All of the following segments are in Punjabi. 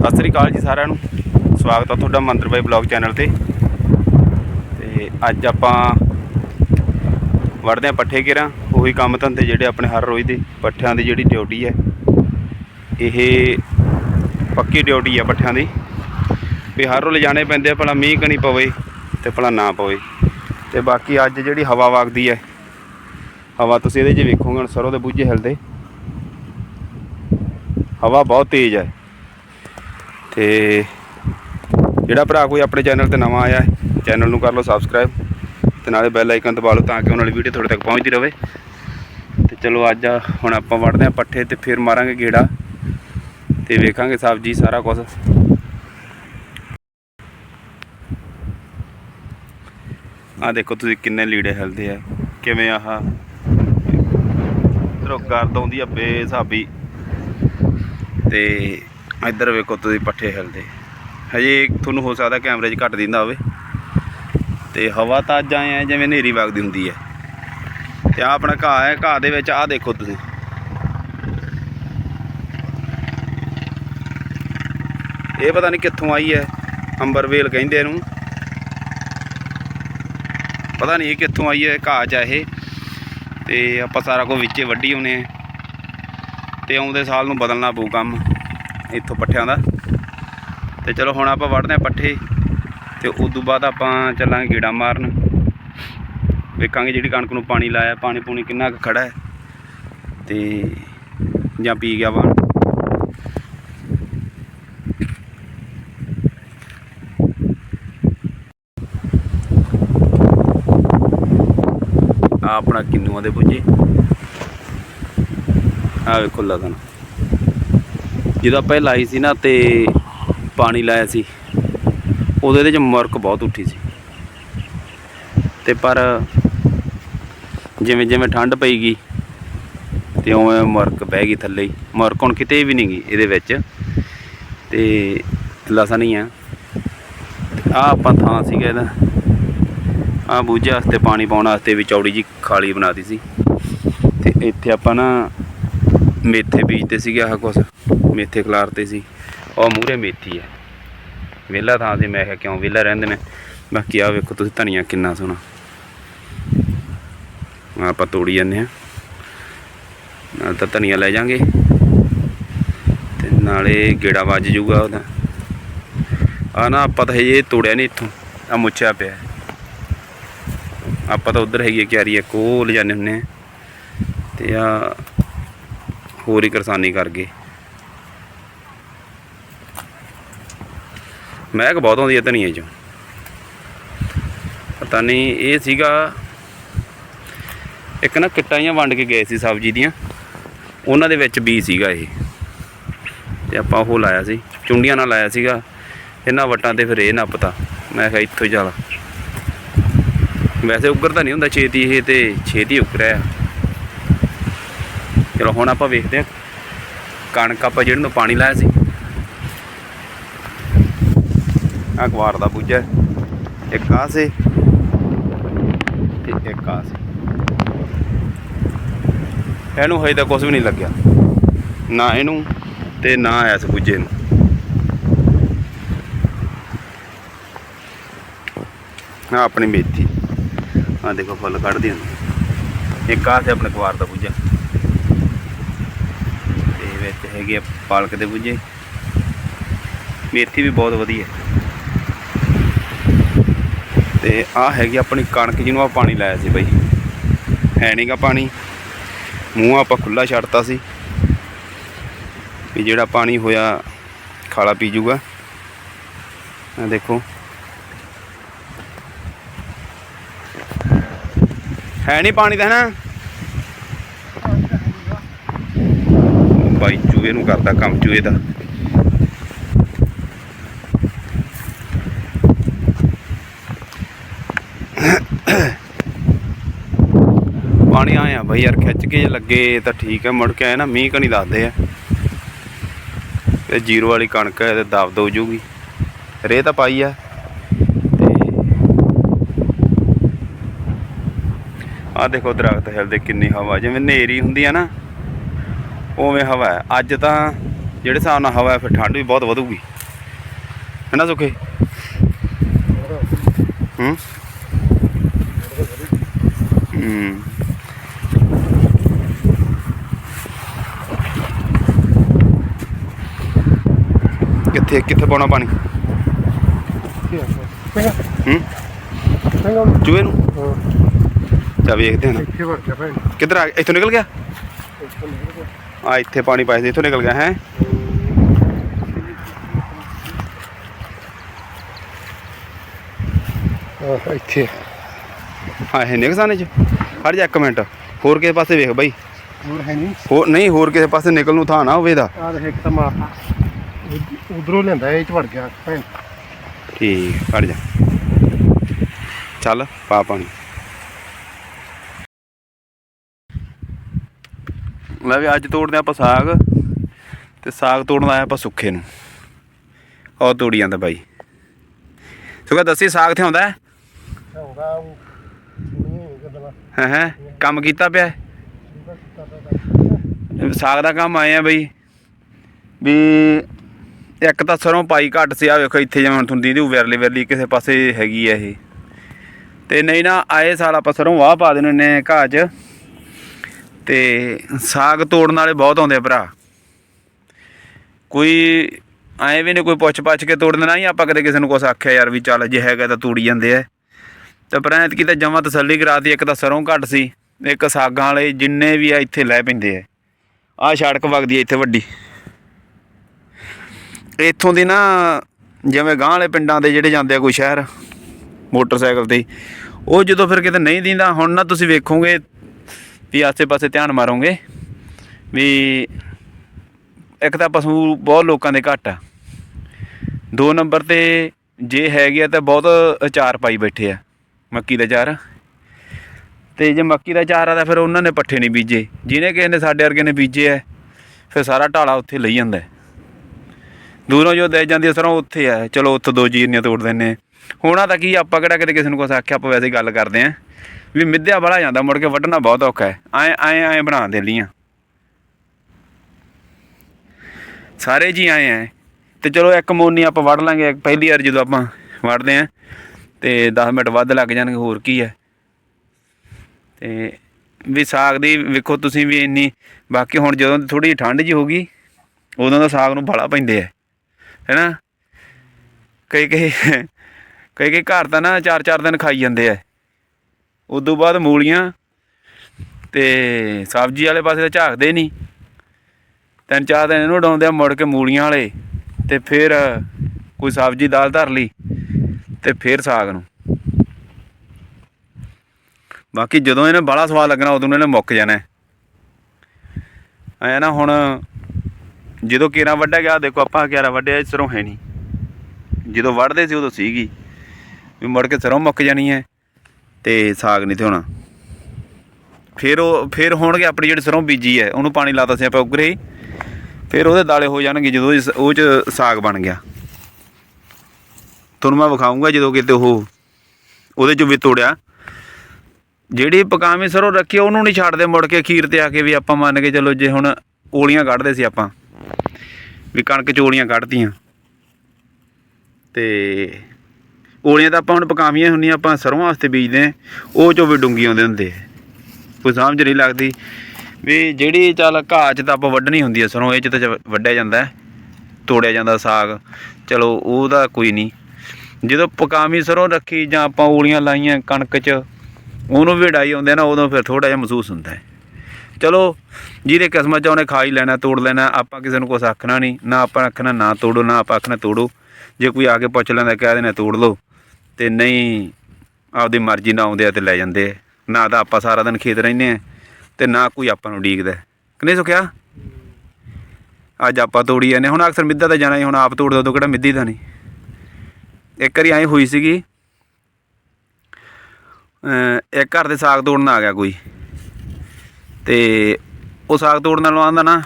ਸਤਿ ਸ੍ਰੀ ਅਕਾਲ ਜੀ ਸਾਰਿਆਂ ਨੂੰ। ਸਵਾਗਤ ਆ ਤੁਹਾਡਾ ਮੰਦਰ ਬਾਈ ਬਲੌਗ ਚੈਨਲ ਤੇ। ਤੇ ਅੱਜ ਆਪਾਂ ਵੜਦੇ ਆ ਪੱਠੇ ਕਿਰਾਂ ਉਹੀ ਕੰਮ ਧੰਦੇ ਜਿਹੜੇ ਆਪਣੇ ਹਰ ਰੋਜ਼ ਦੇ ਪੱਠਿਆਂ ਦੀ ਜਿਹੜੀ ਡਿਊਟੀ ਹੈ। ਇਹ ਪੱਕੀ ਡਿਊਟੀ ਹੈ ਪੱਠਿਆਂ ਦੀ। ਵੀ ਹਰ ਰੋਜ਼ ਜਾਣੇ ਪੈਂਦੇ ਆ, ਭਲਾ ਮੀਂਹ ਕਣੀ ਪਵੇ ਤੇ ਭਲਾ ਨਾ ਪਵੇ। ਤੇ ਬਾਕੀ ਅੱਜ ਜਿਹੜੀ ਹਵਾ ਵਗਦੀ ਹੈ, ਹਵਾ ਤੁਸੀਂ ਇਹਦੇ 'ਚ ਵੇਖੋਗੇ ਹੁਣ ਸਰੋਂ ਦੇ ਬੂਝੇ ਹਿਲਦੇ। ਹਵਾ ਬਹੁਤ ਤੇਜ਼ ਹੈ। ਤੇ ਜਿਹੜਾ ਭਰਾ ਕੋਈ ਆਪਣੇ ਚੈਨਲ ਤੇ ਨਵਾਂ ਆਇਆ ਹੈ, ਚੈਨਲ ਨੂੰ ਕਰ ਲਓ ਸਬਸਕ੍ਰਾਈਬ ਤੇ ਨਾਲੇ ਬੈਲ ਆਈਕਨ ਦਬਾ ਲਓ ਤਾਂ ਕਿ ਉਹਨਾਂ ਵਾਲੀ ਵੀਡੀਓ ਤੁਹਾਡੇ ਤੱਕ ਪਹੁੰਚਦੀ ਰਹੇ। ਤੇ ਚਲੋ ਅੱਜ ਹੁਣ ਆਪਾਂ ਵੜਦੇ ਹਾਂ ਪੱਠੇ ਤੇ ਫਿਰ ਮਾਰਾਂਗੇ ਗੇੜਾ ਤੇ ਵੇਖਾਂਗੇ ਸਬਜ਼ੀ ਸਾਰਾ ਕੁਝ ਆ ਦੇਖੋ ਤੁਸੀਂ ਕਿੰਨੇ ਲੀੜੇ ਹਿਲਦੇ ਆ, ਕਿਵੇਂ ਆਹ ਇਧਰੋਂ ਗਰਦ ਆਉਂਦੀ ਆ ਬੇਸਾਬੀ। ਤੇ ਇੱਧਰ ਵੇਖੋ ਤੁਸੀਂ ਪੱਠੇ ਹਿਲਦੇ। ਹਜੇ ਤੁਹਾਨੂੰ ਹੋ ਸਕਦਾ ਕੈਮਰੇ 'ਚ ਘੱਟ ਦਿੰਦਾ ਹੋਵੇ। ਤੇ ਹਵਾ ਤਾਂ ਅੱਜ ਆਏ ਆ ਜਿਵੇਂ ਹਨੇਰੀ ਵਗਦੀ ਹੁੰਦੀ ਹੈ ਤੇ ਆ ਆਪਣਾ ਘਾਹ ਹੈ ਘਾਹ ਦੇ ਵਿੱਚ ਆਹ ਦੇਖੋ ਤੁਸੀਂ। ਇਹ ਪਤਾ ਨਹੀਂ ਕਿੱਥੋਂ ਆਈ ਹੈ ਅੰਬਰਵੇਲ ਕਹਿੰਦੇ ਇਹਨੂੰ। ਪਤਾ ਨਹੀਂ ਇਹ ਕਿੱਥੋਂ ਆਈ ਹੈ ਘਾਹ ਚ ਇਹ। ਤੇ ਆਪਾਂ ਸਾਰਾ ਕੁਝ ਵਿੱਚੇ ਵੱਢੀ ਆਉਨੇ ਆ। ਤੇ ਆਉਂਦੇ ਸਾਲ ਨੂੰ ਬਦਲਣਾ ਪਊ ਕੰਮ। ਇੱਥੋਂ ਪੱਠਿਆਂ ਦਾ। ਤੇ ਚਲੋ ਹੁਣ ਆਪਾਂ ਵੜਦੇ ਆ ਪੱਠੇ। ਤੇ ਉਸ ਤੋਂ ਬਾਅਦ ਆਪਾਂ ਚੱਲਾਂਗੇ ਗੇੜਾ ਮਾਰਨ। ਵੇਖਾਂਗੇ ਜਿਹੜੀ ਕਣਕ ਨੂੰ ਪਾਣੀ ਲਾਇਆ, ਪਾਣੀ ਪੂਣੀ ਕਿੰਨਾ ਕੁ ਖੜਾ ਹੈ। ਤੇ ਜਾਂ ਪੀ ਗਿਆ ਵਾ। ਆ ਆਪਣਾ ਕਿੰਨੂਆਂ ਦੇ ਪੁੱਜੇ। ਆ ਵੇਖੋ ਲਗਨ। ਜਦੋਂ ਆਪਾਂ ਇਹ ਲਾਈ ਸੀ ਨਾ ਤੇ ਪਾਣੀ ਲਾਇਆ ਸੀ, ਉਹਦੇ ਵਿੱਚ ਮੁਰਕ ਬਹੁਤ ਉੱਠੀ ਸੀ। ਤੇ ਪਰ ਜਿਵੇਂ ਜਿਵੇਂ ਠੰਡ ਪਈ ਗਈ ਤੇ ਉਵੇਂ ਮੁਰਕ ਬਹਿ ਗਈ ਥੱਲੇ ਹੀ। ਮੁਰਕ ਹੁਣ ਕਿਤੇ ਵੀ ਨਹੀਂ ਗਈ ਇਹਦੇ ਵਿੱਚ। ਤੇ ਲਸਣ ਹੀ ਆ। ਆ ਆਪਾਂ ਥਾਂ ਸੀਗਾ ਇਹਦਾ। ਆ ਬੂਝੇ ਵਾਸਤੇ ਪਾਣੀ ਪਾਉਣ ਵਾਸਤੇ ਵੀ ਚੌੜੀ ਜੀ ਖਾਲੀ ਬਣਾਤੀ ਸੀ। ਤੇ ਇੱਥੇ ਆਪਾਂ ਨਾ ਮੇਥੇ ਬੀਜਦੇ ਸੀਗੇ ਆਹ ਕੁਛ। ਮੇਥੇ ਖਲਾਰਤੇ ਸੀ। ਉਹ ਮੂਰੇ ਮੇਥੀ ਹੈ ਵਿਹਲਾ ਥਾਂ ਤੇ ਮੈਂ ਕਿਹਾ ਕਿਉਂ ਵਿਹਲਾ ਰਹਿੰਦੇ ਨੇ? ਬਾਕੀ ਆ ਵੇਖੋ ਤੁਸੀਂ ਧਨੀਆ ਕਿੰਨਾ ਸੋਹਣਾ। ਆਪਾਂ ਤੋੜੀ ਜਾਂਦੇ ਆ ਨਾਲ ਤਾਂ ਧਨੀਆ ਲੈ ਜਾਾਂਗੇ। ਤੇ ਨਾਲੇ ਗੇੜਾ ਵੱਜ ਜੂਗਾ ਉਹਦਾ। ਆ ਨਾ ਆਪਾਂ ਤਾਂ ਹਜੇ ਤੋੜਿਆ ਨਹੀਂ ਇੱਥੋਂ। ਆ ਮੁੱਛਿਆ ਪਿਆ। ਆਪਾਂ ਤਾਂ ਉਧਰ ਹੈਗੀ ਆ ਕਿਆਰੀ ਇੱਕ ਉਹ ਲਿਜਾਣੇ ਹੁੰਨੇ ਆ ਤੇ ਆ ਹੋਰ ਹੀ ਕਿਰਸਾਨੀ ਕਰ ਗਏ। ਮਹਿਕ ਬਹੁਤ ਆਉਂਦੀ ਹੈ ਧਨੀਏ 'ਚ। ਪਤਾ ਨਹੀਂ, ਇਹ ਸੀਗਾ ਇੱਕ ਨਾ ਕਿੱਟਾਂ ਜਿਹੀਆਂ ਵੰਡ ਕੇ ਗਏ ਸੀ ਸਬਜ਼ੀ ਦੀਆਂ। ਉਹਨਾਂ ਦੇ ਵਿੱਚ ਬੀ ਸੀਗਾ ਇਹ। ਤੇ ਆਪਾਂ ਉਹ ਲਾਇਆ ਸੀ, ਚੁੰਡੀਆਂ ਨਾਲ ਲਾਇਆ ਸੀਗਾ। ਇਹਨਾਂ ਵਟਾਂ ਤੇ ਫਿਰ ਇਹ ਨੱਪਤਾ। ਮੈਂ ਕਿਹਾ ਇੱਥੋਂ ਹੀ ਚੱਲ। ਵੈਸੇ ਉੱਗਰ ਤਾਂ ਨਹੀਂ ਹੁੰਦਾ ਛੇਤੀ ਇਹ ਤੇ ਛੇਤੀ ਉੱਗਰਿਆ ਚਲੋ ਹੁਣ ਆਪਾਂ ਵੇਖਦੇ ਹਾਂ। ਕਣਕ ਆਪਾਂ ਜਿਹੜੇ ਨੂੰ ਪਾਣੀ ਲਾਇਆ ਸੀ। ਆ ਗਵਾਰ ਦਾ ਬੂਝਾ ਇੱਕ ਆ ਸੀ ਤੇ ਇੱਕ ਆ ਸੀ। ਇਹਨੂੰ ਹਜੇ ਤਾਂ ਕੁਝ ਵੀ ਨਹੀਂ ਲੱਗਿਆ। ਨਾ ਇਹਨੂੰ ਤੇ ਨਾ ਇਸ ਬੂਝੇ ਨੂੰ। ਆ ਆਪਣੀ ਮੇਥੀ। ਆ ਦੇਖੋ ਫੁੱਲ ਕੱਢਦੀ ਹੁੰਦੀ ਇੱਕ ਆ ਸੀ ਆਪਣੇ ਗਵਾਰ ਦਾ ਬੂਝਾ। ਤੇ ਵਿੱਚ ਹੈਗੇ ਆ ਪਾਲਕ ਦੇ ਬੂਝੇ। ਮੇਥੀ ਵੀ ਬਹੁਤ ਵਧੀਆ। ਤੇ ਆ ਹੈਗੀ ਆਪਣੀ ਕਣਕ ਜਿਹਨੂੰ ਆ ਪਾਣੀ ਲਾਇਆ ਸੀ ਬਾਈ। ਹੈ ਨਹੀਂਗਾ ਪਾਣੀ। ਮੂੰਹ ਆਪਾਂ ਖੁੱਲਾ ਛੱਡਤਾ ਸੀ। ਵੀ ਜਿਹੜਾ ਪਾਣੀ ਹੋਇਆ, ਖਾਲਾ ਪੀ ਜੂਗਾ। ਆ ਦੇਖੋ। ਹੈ ਨਹੀਂ ਪਾਣੀ ਤਾਂ ਹੈ ਨਾ ਬਾਈ ਚੂਹੇ ਨੂੰ ਕਰਦਾ ਕੰਮ ਚੂਹੇ ਦਾ। ਪਾਣੀ ਆਇਆ ਬਈ ਯਾਰ, ਖਿੱਚ ਕੇ ਲੱਗੇ ਤਾਂ ਠੀਕ ਹੈ ਮੁੜ ਕੇ ਆਏ ਨਾ ਮੀਂਹ ਕਣੀ ਦੱਸਦੇ ਆ। ਤੇ ਜੀਰੋ ਵਾਲੀ ਕਣਕ ਹੈ ਤੇ ਦਬ ਦੋ ਜੂਗੀ। ਰੇ ਤਾਂ ਪਾਈ ਆ। ਆ ਦੇਖੋ ਦਰਖਤ ਹਿਲਦੇ ਕਿੰਨੀ ਹਵਾ, ਜਿਵੇਂ ਨੇਰੀ ਹੁੰਦੀ ਆ ਨਾ, ਉਵੇਂ ਹਵਾ ਹੈ ਅੱਜ ਤਾਂ ਜਿਹੜੇ ਹਿਸਾਬ ਨਾਲ ਹਵਾ ਹੈ ਫਿਰ ਠੰਡ ਵੀ ਬਹੁਤ ਵਧੂਗੀ। ਹੈਨਾ ਸੁੱਖੇ? ਹੂੰ। ਹੂੰ। ਕਿੱਥੇ ਕਿੱਥੇ ਪਾਉਣਾ ਪਾਣੀ? ਹੂੰ? ਚੂਹੇ ਨੂੰ? ਚਾ ਵੇਖਦੇ ਹਾਂ। ਇੱਥੇ ਵੜ ਗਿਆ ਭੈਣ ਕਿੱਧਰ ਆ? ਇੱਥੋਂ ਨਿਕਲ ਗਿਆ? ਆ ਇੱਥੇ ਪਾਣੀ ਪਾਇਆ ਸੀ ਇੱਥੋਂ ਨਿਕਲ ਗਿਆ ਹੈ? ਇੱਥੇ। ਹਾਂ ਇਹ ਨਿਕਸਾਨੇ ਚ। ਹਟ ਜਾ ਇੱਕ ਮਿੰਟ। ਹੋਰ ਕਿਸੇ ਪਾਸੇ ਵੇਖ ਬਾਈ। ਹੋਰ ਹੈ ਨਹੀਂ। ਹੋਰ ਨਹੀਂ ਹੋਰ ਕਿਸੇ ਪਾਸੇ ਨਿਕਲ ਨੂੰ ਥਾਂ ਨਾ ਹੋਵੇ ਦਾ ਦੇਖ ਇੱਕ ਤਾਂ ਮਾਰ ਉਧਰੋਂ ਲੈਂਦਾ ਇਹ ਚ ਵੜ ਗਿਆ ਭੈਣ। ਠੀਕ ਹਟ ਜਾ। ਚੱਲ ਪਾ ਪਾਣੀ। ਲੈ ਵੀ ਅੱਜ ਤੋੜਦੇ ਆਪਾਂ ਸਾਗ ਤੇ ਸਾਗ ਤੋੜਨ ਆਇਆ ਆਪਾਂ ਸੁੱਖੇ ਨੂੰ। ਉਹ ਤੋੜੀ ਜਾਂਦਾ ਬਾਈ। ਸੁੱਖਾ ਦੱਸੀ ਸਾਗ ਤੇ ਆਉਂਦਾ ਹੈ ਹੁੰਦਾ ਹੈ ਹੈ ਕੰਮ ਕੀਤਾ ਪਿਆ? ਸਾਗ ਦਾ ਕੰਮ ਆਏ ਆ ਬਈ। ਵੀ ਇੱਕ ਤਾਂ ਸਰੋਂ ਪਾਈ ਘੱਟ ਸੀ ਆ ਵੇਖੋ ਇੱਥੇ ਜਿਵੇਂ ਹੁਣ ਤੁਹਾਨੂੰ ਦੀਦੀ ਵਿਰਲੀ ਵਿਰਲੀ ਕਿਸੇ ਪਾਸੇ ਹੈਗੀ ਆ ਇਹ। ਤੇ ਨਹੀਂ ਨਾ, ਆਏ ਸਾਲ ਆਪਾਂ ਸਰੋਂ ਵਾਹ ਪਾ ਦੇਣੇ ਨੇ ਘਾਹ 'ਚ। ਤੇ ਸਾਗ ਤੋੜਨ ਵਾਲੇ ਬਹੁਤ ਆਉਂਦੇ ਆ ਭਰਾ। ਕੋਈ ਐਂ ਵੀ ਨਹੀਂ ਕੋਈ ਪੁੱਛ ਪੱਛ ਕੇ ਤੋੜ ਦੇਣਾ ਹੀ ਆਪਾਂ ਕਦੇ ਕਿਸੇ ਨੂੰ ਕੁਛ ਆਖਿਆ ਯਾਰ ਵੀ ਚੱਲ ਜੇ ਹੈਗਾ ਤਾਂ ਤੋੜੀ ਜਾਂਦੇ ਆ। ਤੇ ਪਰ ਐਤਕੀ ਤਾਂ ਜਮਾਂ ਤਸੱਲੀ ਕਰਾਤੀ, ਇੱਕ ਤਾਂ ਸਰੋਂ ਘੱਟ ਸੀ, ਇੱਕ ਸਾਗਾਂ ਵਾਲੇ ਜਿੰਨੇ ਵੀ ਆ ਇੱਥੇ ਲੈ ਪੈਂਦੇ ਆ। ਆਹ ਸੜਕ ਵਗਦੀ ਆ ਇੱਥੇ ਵੱਡੀ। ਇੱਥੋਂ ਦੀ ਨਾ ਜਿਵੇਂ ਗਾਂ ਵਾਲੇ ਪਿੰਡਾਂ ਦੇ ਜਿਹੜੇ ਜਾਂਦੇ ਆ ਕੋਈ ਸ਼ਹਿਰ, ਮੋਟਰਸਾਈਕਲ ਤੇ, ਉਹ ਜਦੋਂ ਫਿਰ ਕਿਤੇ ਨਹੀਂ ਦਿੰਦਾ, ਹੁਣ ਨਾ ਤੁਸੀਂ ਵੇਖੋਗੇ ਵੀ ਆਸੇ-ਪਾਸੇ ਧਿਆਨ ਮਾਰੋਗੇ ਵੀ ਇੱਕ ਤਾਂ ਪਸ਼ੂ ਬਹੁਤ ਲੋਕਾਂ ਦੇ ਘੱਟ ਆ। ਦੋ ਨੰਬਰ ਤੇ ਜੇ ਹੈਗੇ ਆ ਤਾਂ ਬਹੁਤ ਅਚਾਰ ਪਾਈ ਬੈਠੇ ਆ, ਮੱਕੀ ਦਾ ਚਾਰ। ਤੇ ਜੇ ਮੱਕੀ ਦਾ ਚਾਰ ਆ ਤਾਂ ਫਿਰ ਉਹਨਾਂ ਨੇ ਪੱਠੇ ਨਹੀਂ ਬੀਜੇ, ਜਿਹਨੇ ਕਿਸੇ ਨੇ ਸਾਡੇ ਵਰਗੇ ਨੇ ਬੀਜੇ ਆ, ਫਿਰ ਸਾਰਾ ਢਾਲਾ ਉੱਥੇ ਲਈ ਜਾਂਦਾ। ਦੂਰੋਂ ਜੋ ਦੇ ਜਾਂਦੀ ਆ ਸਰੋਂ ਉੱਥੇ ਆ। ਚਲੋ, ਉੱਥੋਂ ਦੋ ਜੀਰਨੀਆਂ ਤੋੜ ਦਿੰਨੇ ਹੋਣਾ ਤਾਂ ਕੀ ਆਪਾਂ ਕਿਹੜਾ ਕਿਤੇ ਕਿਸੇ ਨੂੰ ਕੁਛ ਆਖਿਆ, ਆਪਾਂ ਵੈਸੇ ਹੀ ਗੱਲ ਕਰਦੇ ਆਂ। ਵੀ ਮਿੱਧਿਆ ਬੜਾ ਜਾਂਦਾ, ਮੁੜ ਕੇ ਵੱਢਣਾ ਬਹੁਤ ਔਖਾ ਹੈ। ਐ ਐ ਐ ਬਣਾ ਦੇ ਲੀਆਂ ਸਾਰੇ ਜੀ ਆਏ ਆ। ਤੇ ਚਲੋ, ਇੱਕ ਮੋਨੀ ਆਪਾਂ ਵੱਢ ਲਾਂਗੇ ਪਹਿਲੀ ਵਾਰ ਜਦੋਂ ਆਪਾਂ ਵੱਢਦੇ ਆਂ। ਤੇ 10 ਮਿੰਟ ਵੱਧ ਲੱਗ ਜਾਣਗੇ, ਹੋਰ ਕੀ ਹੈ ਤੇ ਵੀ ਸਾਗ ਦੀ, ਵੇਖੋ ਤੁਸੀਂ ਵੀ ਇੰਨੀ, ਬਾਕੀ ਹੁਣ ਜਦੋਂ ਥੋੜੀ ਠੰਡ ਜੀ ਹੋ ਗਈ, ਉਦੋਂ ਦਾ ਸਾਗ ਨੂੰ ਬਾਲਾ ਪੈਂਦੇ ਆ। ਹੈਨਾ? ਕਈ ਕਈ ਕਈ ਕਈ ਘਰ ਤਾਂ ਨਾ ਚਾਰ ਚਾਰ ਦਿਨ ਖਾਈ ਜਾਂਦੇ ਆ। ਉਦੋਂ ਬਾਅਦ ਮੂਲੀਆਂ ਤੇ ਸਬਜ਼ੀ ਵਾਲੇ ਪਾਸੇ ਤਾਂ ਝਾਕਦੇ ਨਹੀਂ ਤਿੰਨ ਚਾਰ ਦਿਨ ਇਹਨੂੰ ਉਡਾਉਂਦੇ ਆ ਮੁੜ ਕੇ ਮੂਲੀਆਂ ਵਾਲੇ ਤੇ ਫਿਰ ਕੋਈ ਸਬਜ਼ੀ ਦਾਲ ਧਰ ਲਈ ਤੇ ਫਿਰ ਸਾਗ ਨੂੰ। ਬਾਕੀ ਜਦੋਂ ਇਹਨੇ ਬਾਲਾ ਸਵਾਦ ਲੱਗਣਾ ਉਦੋਂ ਇਹਨੇ ਮੁੱਕ ਜਾਣਾ। ਐ ਨਾ ਹੁਣ ਜਦੋਂ ਕੇਰਾ ਵੱਢਿਆ ਗਿਆ ਦੇਖੋ ਆਪਾਂ ਕੇਰਾ ਵੱਢਿਆ ਸਰੋਂ ਹੈ ਨਹੀਂ। ਜਦੋਂ ਵੱਢਦੇ ਸੀ, ਉਦੋਂ ਸੀਗੀ। ਵੀ ਮੁੜ ਕੇ ਸਰੋਂ ਮੁੱਕ ਜਾਣੀ ਹੈ ਤੇ ਸਾਗ ਨਹੀਂ ਤੇ ਹੋਣਾ ਫਿਰ ਉਹ, ਫਿਰ ਹੋਣਗੇ ਆਪਣੀ ਜਿਹੜੀ ਸਰੋਂ ਬੀਜੀ ਹੈ, ਉਹਨੂੰ ਪਾਣੀ ਲਾਤਾ ਸੀ ਆਪਾਂ ਉਗਰੇ। ਹੀ ਫਿਰ ਉਹਦੇ ਦਾਲੇ ਹੋ ਜਾਣਗੇ ਜਦੋਂ ਉਹ ਚ ਸਾਗ ਬਣ ਗਿਆ। ਤੁਹਾਨੂੰ ਮੈਂ ਵਿਖਾਉਂਗਾ ਜਦੋਂ ਕਿਤੇ ਉਹ, ਉਹਦੇ ਚੋਂ ਵੀ ਤੋੜਿਆ। ਜਿਹੜੀ ਪਕਾਵੇਂ ਸਰੋਂ ਰੱਖੀ, ਉਹਨੂੰ ਨਹੀਂ ਛੱਡਦੇ ਮੁੜ ਕੇ ਖੀਰ ਤੇ ਆ ਕੇ ਵੀ ਆਪਾਂ ਮੰਨ ਕੇ ਚਲੋ ਜੇ ਹੁਣ ਓਲੀਆਂ ਕੱਢਦੇ ਸੀ ਆਪਾਂ। ਵੀ ਕਣਕ ਚੋਲੀਆਂ ਕੱਢਤੀਆਂ। ਤੇ ਓਲੀਆਂ ਤਾਂ ਆਪਾਂ ਹੁਣ ਪਕਾਵੀਆਂ ਹੁੰਦੀਆਂ, ਆਪਾਂ ਸਰੋਂ ਵਾਸਤੇ ਬੀਜਦੇ ਆ ਉਹ ਚੋਂ ਵੀ ਡੁੰਗੀ ਆਉਂਦੇ ਹੁੰਦੇ ਕੋਈ ਸਮਝ ਨਹੀਂ ਲੱਗਦੀ ਵੀ ਜਿਹੜੀ ਚੱਲ ਘਾਹ 'ਚ ਤਾਂ ਆਪਾਂ ਵੱਢਣੀ ਹੁੰਦੀ ਹੈ ਸਰੋਂ ਇਹ 'ਚ ਤਾਂ ਚ- ਵੱਢਿਆ ਜਾਂਦਾ ਤੋੜਿਆ ਜਾਂਦਾ ਸਾਗ, ਚਲੋ ਉਹਦਾ ਕੋਈ ਨਹੀਂ। ਜਦੋਂ ਪਕਾਵੀਂ ਸਰੋਂ ਰੱਖੀ ਜਾਂ ਆਪਾਂ ਓਲੀਆਂ ਲਾਈਆਂ ਕਣਕ 'ਚ, ਉਹਨੂੰ ਵੀ ਡਾਈ ਆਉਂਦੇ ਨਾ, ਉਦੋਂ ਫਿਰ ਥੋੜਾ ਜਿਹਾ ਮਹਿਸੂਸ ਹੁੰਦਾ ਹੈ। ਚਲੋ, ਜਿਹਦੇ ਕਿਸਮਤ 'ਚ ਉਹਨੇ ਖਾ ਹੀ ਲੈਣਾ, ਤੋੜ ਲੈਣਾ, ਆਪਾਂ ਕਿਸੇ ਨੂੰ ਕੁਛ ਆਖਣਾ ਨਹੀਂ। ਨਾ ਆਪਾਂ ਆਖਣਾ, ਨਾ ਤੋੜੋ, ਨਾ ਆਪਾਂ ਆਖਣਾ ਤੋੜੋ। ਜੇ ਕੋਈ ਆ ਕੇ ਪੁੱਛ ਲੈਂਦਾ, ਕਹਿ ਦੇਣਾ ਤੋੜ ਲਓ। ਤੇ ਨਹੀਂ, ਆਪਦੀ ਮਰਜ਼ੀ ਨਾਲ ਆਉਂਦੇ ਆ ਤੇ ਲੈ ਜਾਂਦੇ ਆ। ਨਾ ਤਾਂ ਆਪਾਂ ਸਾਰਾ ਦਿਨ ਖੇਤ ਰਹਿੰਦੇ ਆ ਤੇ ਨਾ ਕੋਈ ਆਪਾਂ ਨੂੰ ਡੀਕਦਾ ਕਿ ਨਹੀਂ ਸੁਖਿਆ? ਅੱਜ ਆਪਾਂ ਤੋੜੀ ਜਾਂਦੇ ਹੁਣ ਅਕਸਰ ਮਿੱਧਾ ਤਾਂ ਜਾਣਾ ਹੀ, ਹੁਣ ਆਪ ਤੋੜ ਦੋ ਕਿਹੜਾ ਮਿੱਧੀ ਦਾ ਨਹੀਂ। ਇੱਕ ਵਾਰੀ ਐਂ ਹੋਈ ਸੀਗੀ ਇੱਕ ਘਰ ਦੇ ਸਾਗ ਤੋੜਨ ਆ ਗਿਆ ਕੋਈ। ਤੇ ਉਹ ਸਾਗ ਤੋੜਨ ਨਾਲੋਂ ਆਂਦਾ ਨਾ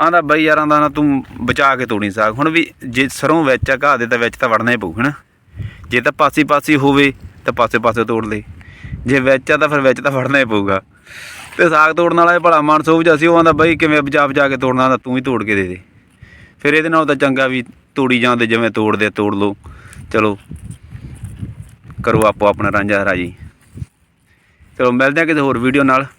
ਆਂਦਾ ਬਈ ਯਾਰਾਂ ਦਾ ਨਾ ਤੂੰ ਬਚਾ ਕੇ ਤੋੜੀ ਸਾਗ। ਹੁਣ ਵੀ ਜੇ ਸਰੋਂ ਵਿੱਚ ਆ, ਘਾਹ ਦੇ ਤਾਂ ਵਿੱਚ ਤਾਂ ਵੜਨਾ ਹੀ ਪਊ ਹਨਾ ਜੇ ਤਾਂ ਪਾਸੀ ਪਾਸੀ ਹੋਵੇ, ਤਾਂ ਪਾਸੇ ਪਾਸੇ ਤੋੜ ਲੈ। ਜੇ ਵਿੱਚ ਆ, ਤਾਂ ਫਿਰ ਵਿੱਚ ਤਾਂ ਵੜਨਾ ਹੀ ਪਊਗਾ। ਤੇ ਸਾਗ ਤੋੜਨ ਵਾਲਾ ਇਹ ਭਲਾ ਮਾਨਸੂਬ ਜਿਹਾ ਸੀ, ਉਹ ਆਂਦਾ ਬਈ ਕਿਵੇਂ ਬਚਾ ਬਚਾ ਕੇ ਤੋੜਨਾ ਤਾਂ ਤੂੰ ਹੀ ਤੋੜ ਕੇ ਦੇ ਦੇ। ਫਿਰ ਇਹਦੇ ਨਾਲ ਤਾਂ ਚੰਗਾ ਵੀ ਤੋੜੀ ਜਾਂਦੇ, ਜਿਵੇਂ ਤੋੜਦੇ ਤੋੜ ਲਓ। ਚਲੋ, ਕਰੋ ਆਪੋ ਆਪਣਾ ਰਾਂਝਾ ਰਾਜੀ। ਚਲੋ, ਮਿਲਦੇ ਆ ਕਿਸੇ ਹੋਰ ਵੀਡੀਓ ਨਾਲ।